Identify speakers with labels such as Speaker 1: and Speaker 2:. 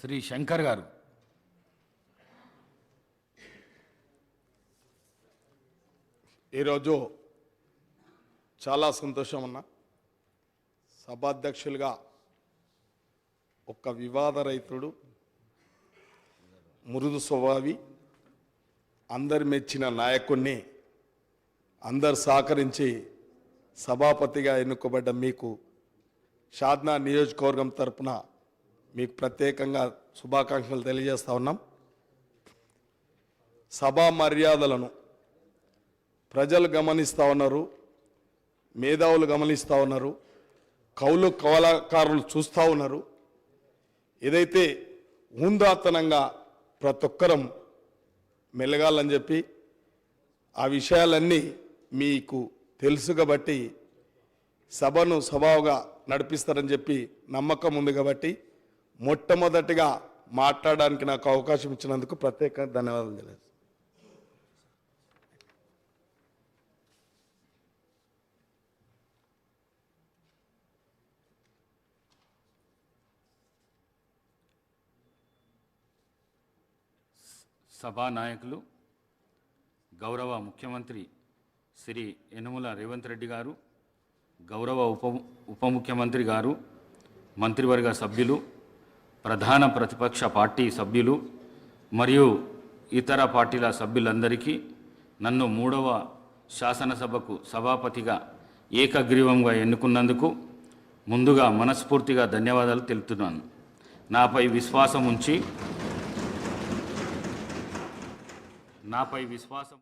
Speaker 1: శ్రీ శంకర్ గారు.
Speaker 2: ఈరోజు చాలా సంతోషం అన్న సభాధ్యక్షులుగా ఒక వివాద రైతుడు మృదు స్వభావి అందరు మెచ్చిన నాయకుణ్ణి అందరు సహకరించి సభాపతిగా ఎన్నుకోబడ్డ మీకు షాద్నా నియోజకవర్గం తరపున మీకు ప్రత్యేకంగా శుభాకాంక్షలు తెలియజేస్తా ఉన్నాం. సభా మర్యాదలను ప్రజలు గమనిస్తూ ఉన్నారు మేధావులు గమనిస్తూ ఉన్నారు కౌలు కళాకారులు చూస్తూ ఉన్నారు. ఏదైతే హుందాతనంగా ప్రతి ఒక్కరం మెలగాలని చెప్పి ఆ విషయాలన్నీ మీకు తెలుసు కాబట్టి సభను సభావుగా నడిపిస్తారని చెప్పి నమ్మకం ఉంది కాబట్టి మొట్టమొదటిగా మాట్లాడడానికి నాకు అవకాశం ఇచ్చినందుకు ప్రత్యేక ధన్యవాదాలు తెలియదు
Speaker 1: సభా నాయకులు గౌరవ ముఖ్యమంత్రి శ్రీ యనుమల రేవంత్ రెడ్డి గారు గౌరవ ఉప ఉప ముఖ్యమంత్రి గారు మంత్రివర్గ సభ్యులు ప్రధాన ప్రతిపక్ష పార్టీ సభ్యులు మరియు ఇతర పార్టీల సభ్యులందరికీ నన్ను మూడవ శాసనసభకు సభాపతిగా ఏకగ్రీవంగా ఎన్నుకున్నందుకు ముందుగా మనస్ఫూర్తిగా ధన్యవాదాలు తెలుపుతున్నాను. నాపై విశ్వాసం ఉంచి నాపై విశ్వాసం